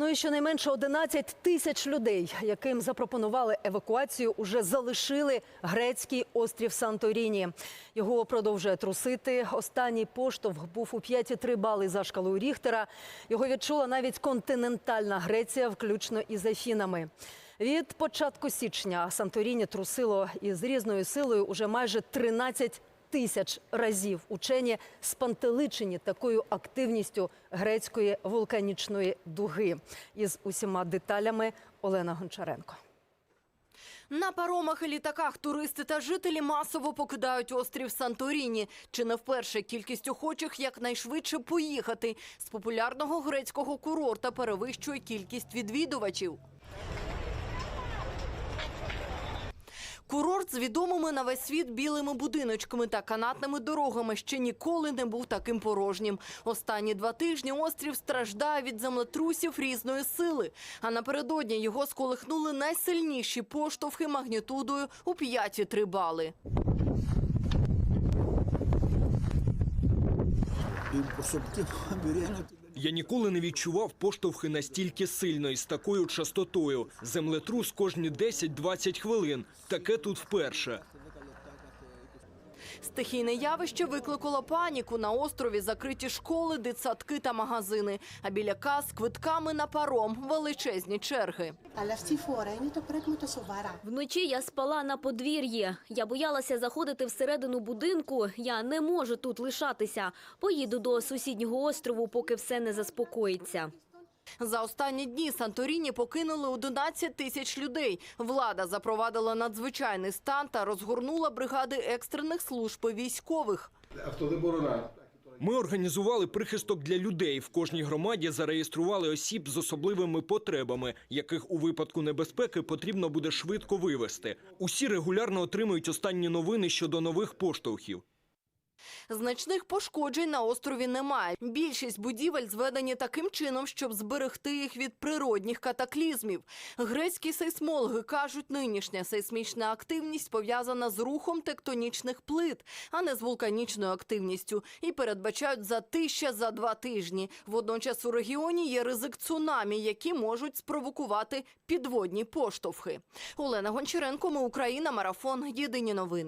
Ну і щонайменше 11 тисяч людей, яким запропонували евакуацію, уже залишили грецький острів Санторіні. Його продовжує трусити. Останній поштовх був у 5,3 бали за шкалою Ріхтера. Його відчула навіть континентальна Греція, включно із Афінами. Від початку січня Санторіні трусило із різною силою уже майже 13 тисяч разів. Учені спантеличені такою активністю грецької вулканічної дуги. Із усіма деталями Олена Гончаренко. На паромах і літаках туристи та жителі масово покидають острів Санторіні. Чи не вперше кількість охочих якнайшвидше поїхати з популярного грецького курорта перевищує кількість відвідувачів. Курорт з відомими на весь світ білими будиночками та канатними дорогами ще ніколи не був таким порожнім. Останні два тижні острів страждає від землетрусів різної сили. А напередодні його сколихнули найсильніші поштовхи магнітудою у 5,3 бали. Я ніколи не відчував поштовхи настільки сильно і з такою частотою. Землетрус кожні 10-20 хвилин. Таке тут вперше. Стихійне явище викликало паніку на острові. Закриті школи, дитсадки та магазини. А біля каз квитками на паром величезні черги. вночі я спала на подвір'ї. Я боялася заходити всередину будинку. Я не можу тут лишатися. Поїду до сусіднього острову, поки все не заспокоїться. За останні дні Санторіні покинули 11 тисяч людей. Влада запровадила надзвичайний стан та розгорнула бригади екстрених служб і військових. Ми організували прихисток для людей. В кожній громаді зареєстрували осіб з особливими потребами, яких у випадку небезпеки потрібно буде швидко вивести. Усі регулярно отримують останні новини щодо нових поштовхів. Значних пошкоджень на острові немає. Більшість будівель зведені таким чином, щоб зберегти їх від природних катаклізмів. Грецькі сейсмологи кажуть, нинішня сейсмічна активність пов'язана з рухом тектонічних плит, а не з вулканічною активністю, і передбачають затища за два тижні. Водночас у регіоні є ризик цунамі, які можуть спровокувати підводні поштовхи. Олена Гончаренко, ми Україна, марафон. Єдині новини.